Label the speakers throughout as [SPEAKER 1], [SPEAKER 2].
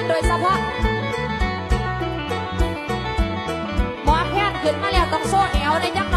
[SPEAKER 1] ิตโดยเฉพาะหมอแพทย์ขึ้นมาแล้วต้องโซ่เอวเลยจัก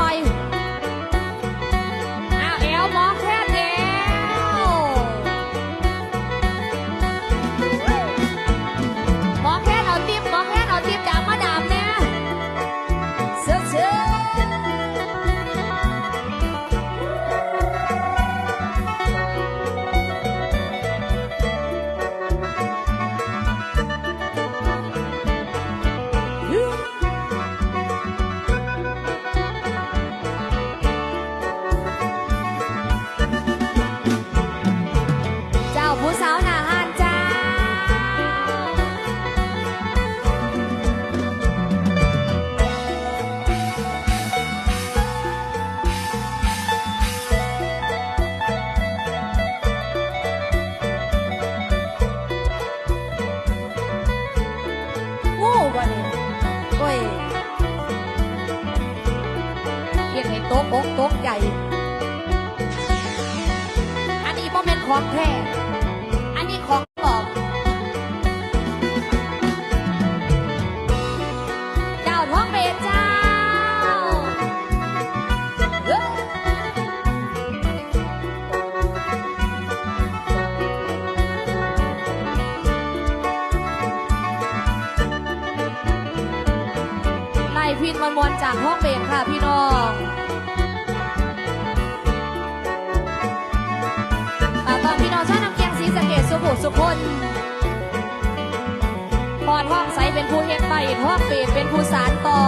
[SPEAKER 1] เรียกให้โต๊ะอกโต๊ะใหญ่อันนี้บ่เป็นของแท้ อันนี้ของปลอมเจ้าท้องเบเจ้าเอ้ยไล่พินวันวันๆจากห้องเบสค่ะพี่น้อง สุคนพอท้องใสเป็นผู้เฮ็ดไปท้องเปรตเป็นผู้สารต่อ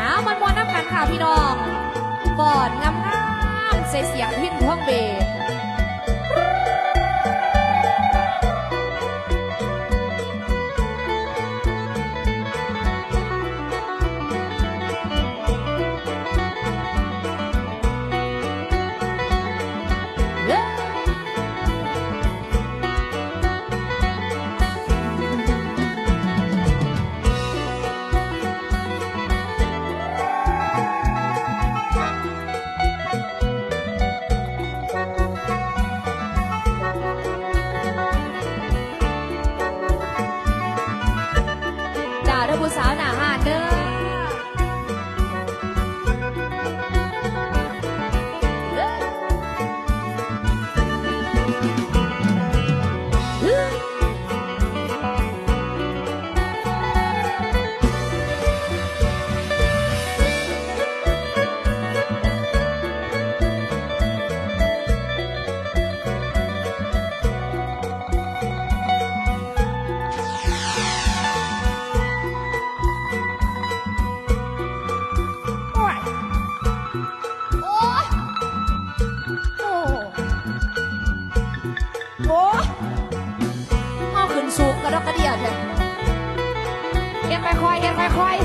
[SPEAKER 1] อามันมวนน้ำกันค่ะพี่น้องก่อนงามๆใส่เสียงพินท้องเบร จ้าเด้ ยังไม่ค่อยเลยเฮ็ดค่ค่อย